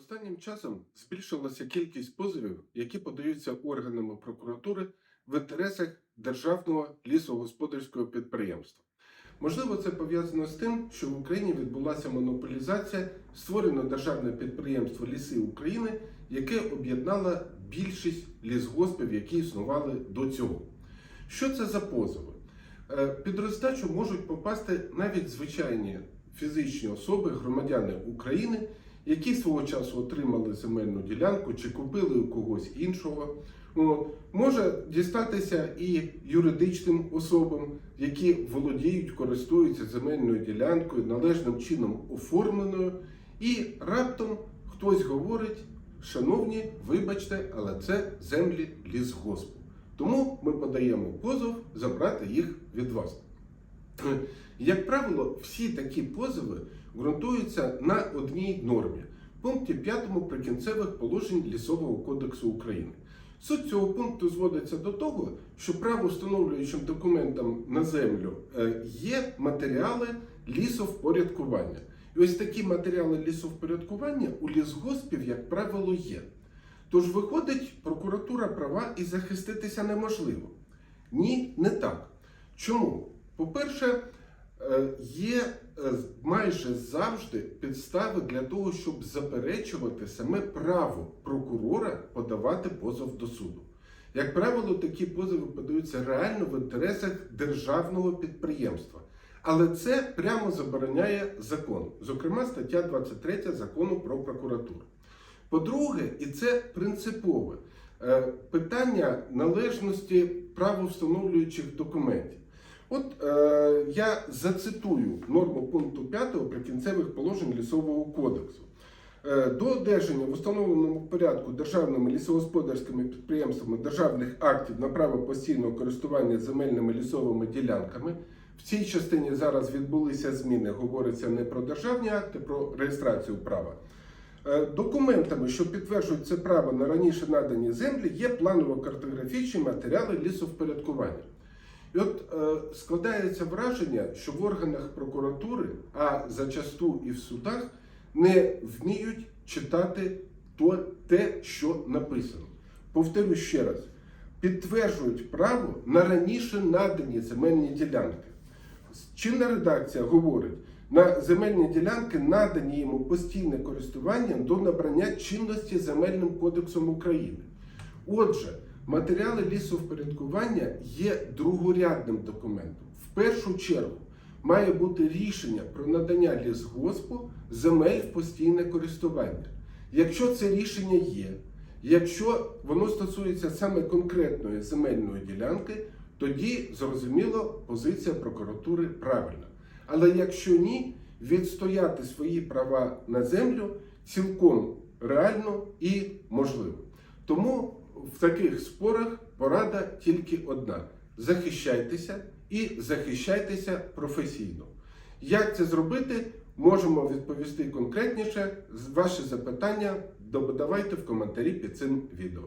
Останнім часом збільшилася кількість позовів, які подаються органами прокуратури в інтересах державного лісогосподарського підприємства. Можливо, це пов'язано з тим, що в Україні відбулася монополізація, створено державне підприємство Ліси України, яке об'єднало більшість лісгоспів, які існували до цього. Що це за позови? Е, Під роздачу можуть попасти навіть звичайні фізичні особи, громадяни України, які свого часу отримали земельну ділянку чи купили у когось іншого. Може дістатися і юридичним особам, які володіють, користуються земельною ділянкою, належним чином оформленою, і раптом хтось говорить: шановні, вибачте, але це землі лісгоспу. Тому ми подаємо позов забрати їх від вас. Як правило, всі такі позови ґрунтуються на одній нормі пункті 5 прикінцевих положень Лісового кодексу України. Суть цього пункту зводиться до того, що правовстановлюючим документом на землю е, є матеріали лісовпорядкування. І ось такі матеріали лісовпорядкування у лісгоспів, як правило, є. Тож виходить, прокуратура права і захиститися неможливо. Ні, не так. Чому? По-перше, е, є е, майже завжди підстави для того, щоб заперечувати саме право прокурора подавати позов до суду. Як правило, такі позови подаються реально в інтересах державного підприємства. Але це прямо забороняє закон, зокрема стаття 23 закону про прокуратуру. По-друге, і це принципове е, питання належності правовстановлюючих документів. От е, я зацитую норму пункту 5 прикінцевих положень лісового кодексу. Е, До одержання в установленому порядку державними лісогосподарськими підприємствами державних актів на право постійного користування земельними лісовими ділянками. В цій частині зараз відбулися зміни. Говориться не про державні акти, про реєстрацію права. Е, Документами, що підтверджують це право на раніше надані землі, є планово-картографічні матеріали лісовпорядкування. І от е, складається враження, що в органах прокуратури, а зачасту і в судах, не вміють читати то, те, що написано. Повторю ще раз: підтверджують право на раніше надані земельні ділянки. Чинна редакція говорить, на земельні ділянки надані йому постійне користування до набрання чинності Земельним кодексом України. Отже, матеріали лісовпорядкування є другорядним документом. В першу чергу має бути рішення про надання лісгоспу земель в постійне користування. Якщо це рішення є, якщо воно стосується саме конкретної земельної ділянки, тоді зрозуміло позиція прокуратури правильна. Але якщо ні, відстояти свої права на землю цілком реально і можливо. Тому в таких спорах порада тільки одна: захищайтеся і захищайтеся професійно. Як це зробити, можемо відповісти конкретніше. Ваші запитання давайте в коментарі під цим відео.